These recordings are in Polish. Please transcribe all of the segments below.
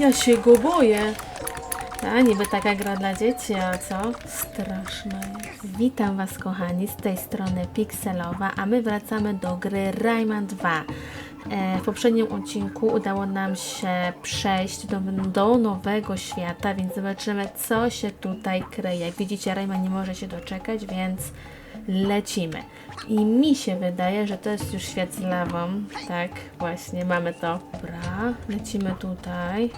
ja się go boję. A niby taka gra dla dzieci, a co? Straszna jest. Witam Was kochani, z tej strony Pixelowa, a my wracamy do gry Rayman 2. E, w poprzednim odcinku udało nam się przejść do, do nowego świata, więc zobaczymy co się tutaj kryje. Jak widzicie Rayman nie może się doczekać, więc lecimy. I mi się wydaje, że to jest już świat z lawą. Tak, właśnie, mamy to. Dobra, lecimy tutaj.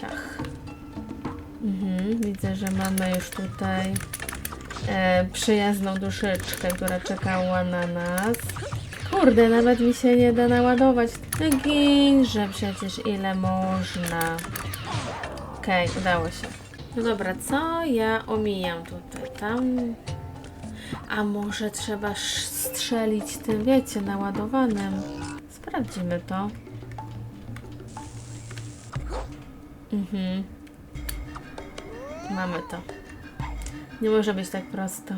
Ciach. Mhm, widzę, że mamy już tutaj e, przyjazną duszyczkę, która czekała na nas. Kurde, nawet mi się nie da naładować. No ginże przecież ile można. Okej, udało się. No dobra, co ja omijam tutaj? Tam... A może trzeba strzelić tym, wiecie, naładowanym? Sprawdzimy to. Mhm. Mamy to. Nie może być tak prosto.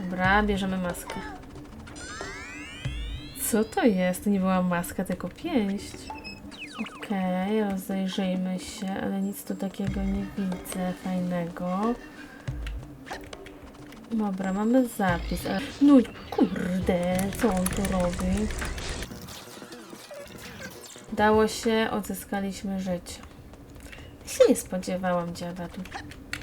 Dobra, bierzemy maskę. Co to jest? To nie była maska, tylko pięść. Okej, rozejrzyjmy się, ale nic tu takiego nie widzę fajnego. Dobra, mamy zapis. No kurde, co on tu robi? Dało się, odzyskaliśmy życie. Się nie spodziewałam dziada tu.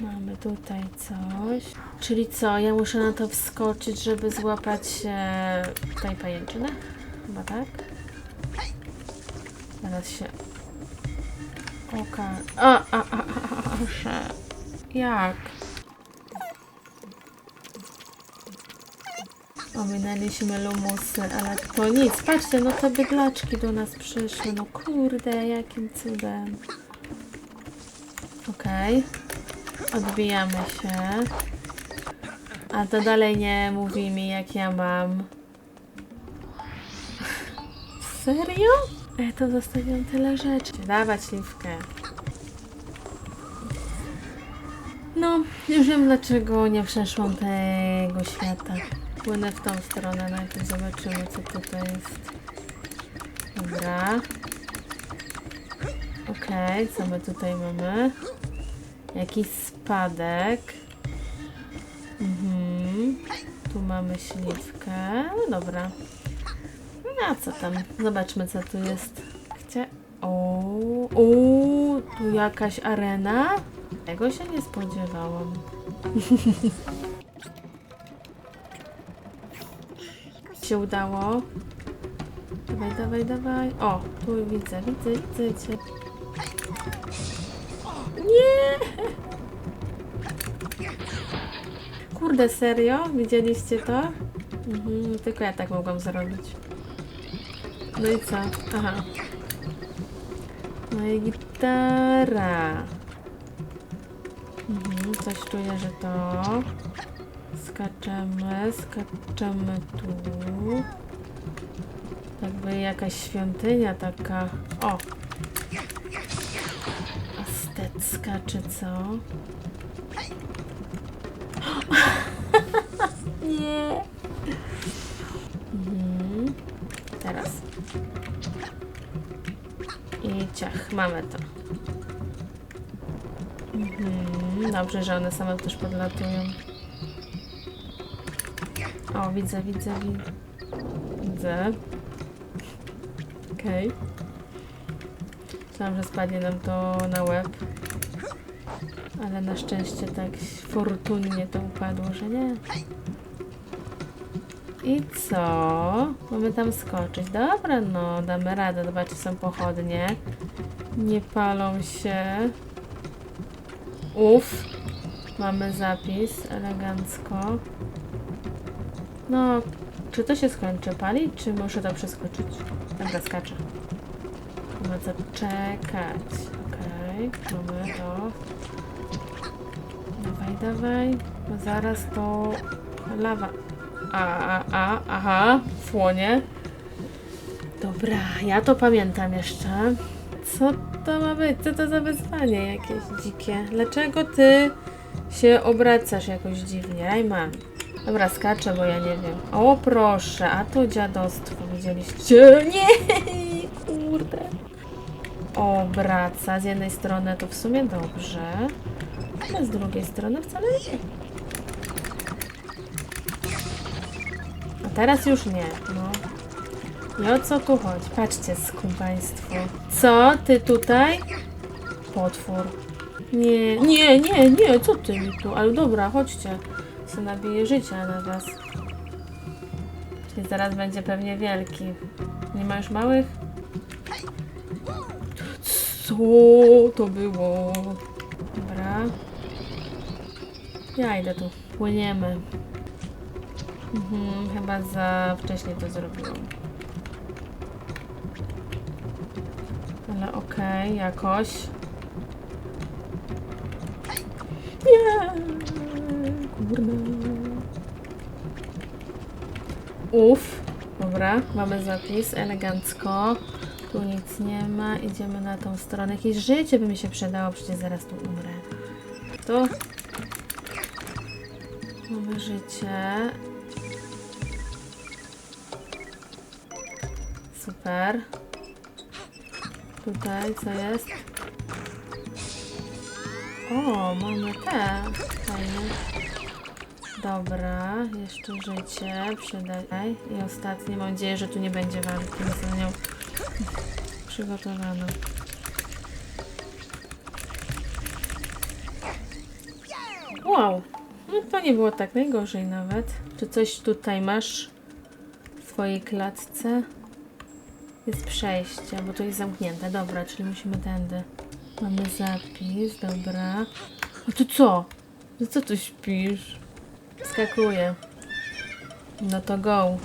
Mamy tutaj coś. Czyli co, ja muszę na to wskoczyć, żeby złapać e, tutaj pajęczynę? Chyba tak? Zaraz się... Oka... A, a, a, a, a, a, Jak? Ominęliśmy lumusy, ale to nic. Patrzcie, no te bydlaczki do nas przyszły. No kurde, jakim cudem. Okej. Odbijamy się. A to dalej nie mówi mi, jak ja mam. Serio? Ja to zostawiam tyle rzeczy. Dawać liwkę. No, już wiem dlaczego nie przeszłam tego świata. Płynę w tą stronę, najpierw zobaczymy co tutaj jest. Dobra. Okej, co my tutaj mamy? Jakiś spadek. Mhm. Tu mamy śliwkę. No dobra. No a co tam? Zobaczmy co tu jest. Gdzie? O, o, tu jakaś arena? Tego się nie spodziewałam. się udało. Dawaj, dawaj, dawaj. O, tu widzę, widzę, widzę cię. Nie! Kurde, serio? Widzieliście to? Mhm, tylko ja tak mogłam zrobić. No i co? Aha. No i gitara. Mhm, coś czuję, że to... Skaczemy, skaczemy tu. Jakby jakaś świątynia taka. O! Aztecka czy co? Nie! Mhm. Teraz. I ciach, mamy to. Mhm. Dobrze, że one same też podlatują. O, widzę, widzę, widzę. Widzę. Okej. Myślałam, że spadnie nam to na łeb. Ale na szczęście tak fortunnie to upadło, że nie. I co? Mamy tam skoczyć. Dobra, no, damy radę. Zobaczcie, są pochodnie. Nie palą się. Uff. Mamy zapis elegancko. No, czy to się skończy palić, czy muszę to przeskoczyć? Dobra, skaczę. Ma co czekać. Okej, mamy to. Dawaj, dawaj, bo zaraz to lawa. A, a, a, aha, słonie. Dobra, ja to pamiętam jeszcze. Co to ma być? Co to za wyzwanie jakieś dzikie? Dlaczego ty się obracasz jakoś dziwnie? Aj mam. Dobra, skaczę, bo ja nie wiem. O proszę, a to dziadostwo widzieliście? Nie, kurde. obraca z jednej strony, to w sumie dobrze. Ale z drugiej strony wcale nie. A teraz już nie, no. I o co tu chodzi? Patrzcie, skubaństwo. Co? Ty tutaj? Potwór. Nie, nie, nie, nie, co ty mi tu? Ale dobra, chodźcie. Se nabiję życia na was. Czyli zaraz będzie pewnie wielki. Nie ma już małych? Co to było? Dobra. Ja idę tu. Płyniemy. Mhm, chyba za wcześnie to zrobiłam. Ale okej, jakoś. Nie, Uf, dobra, mamy zapis, elegancko. Tu nic nie ma, idziemy na tą stronę. Jakieś życie by mi się przydało, przecież zaraz tu umrę. Tu. Mamy życie. Super. Tutaj co jest? O, mamy te. Fajnie. Dobra, jeszcze życie. Przydaj. I ostatnie. Mam nadzieję, że tu nie będzie walki. Jestem na nią przygotowana. Wow. No to nie było tak najgorzej nawet. Czy coś tutaj masz w swojej klatce? Jest przejście, bo to jest zamknięte. Dobra, czyli musimy tędy. Mamy zapis, dobra. A tu co? No co tu śpisz? Skakuję. No to go.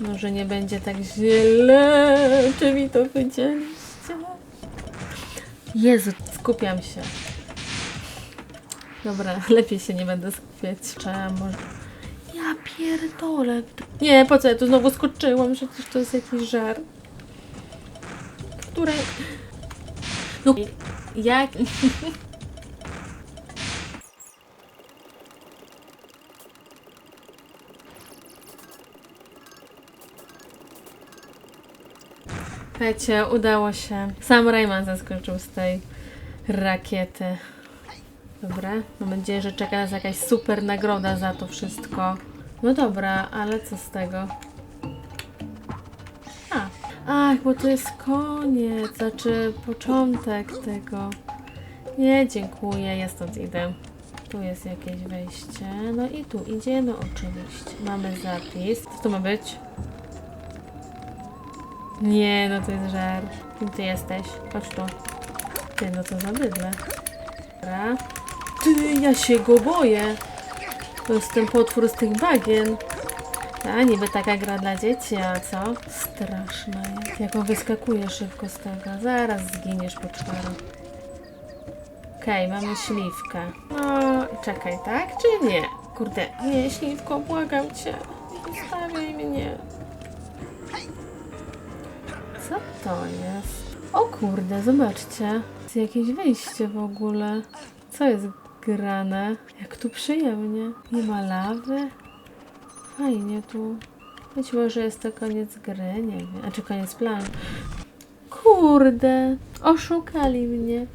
Może nie będzie tak źle. Czy mi to wycięliście? Jezu, skupiam się. Dobra, lepiej się nie będę skupiać. Trzeba może... Ja pierdolę. Nie, po co ja tu znowu skoczyłam? Przecież to jest jakiś żar. Które... No, jak... Słuchajcie, udało się. Sam Rayman zaskoczył z tej rakiety. Dobra, mam nadzieję, że czeka nas jakaś super nagroda za to wszystko. No dobra, ale co z tego? A, ach, bo to jest koniec, znaczy początek tego. Nie, dziękuję, ja stąd idę. Tu jest jakieś wejście. No i tu idziemy oczywiście. Mamy zapis. Co to ma być? Nie, no to jest żart. Kim ty jesteś? Chodź tu. Ty, no co za bydle. Dobra. Ty, ja się go boję. To jest ten potwór z tych bagien. A, niby taka gra dla dzieci, a co? Straszna jest. Jak on wyskakuje szybko z tego. Zaraz zginiesz po czwaru. Okej, mamy śliwkę. No, czekaj, tak czy nie? Kurde, nie, śliwko, błagam cię. Zostawiaj mnie. Co to jest? O kurde, zobaczcie. Jest jakieś wyjście w ogóle. Co jest grane? Jak tu przyjemnie. Nie ma lawy. Fajnie tu. Być może jest to koniec gry, nie wiem. A czy koniec planu? Kurde, oszukali mnie.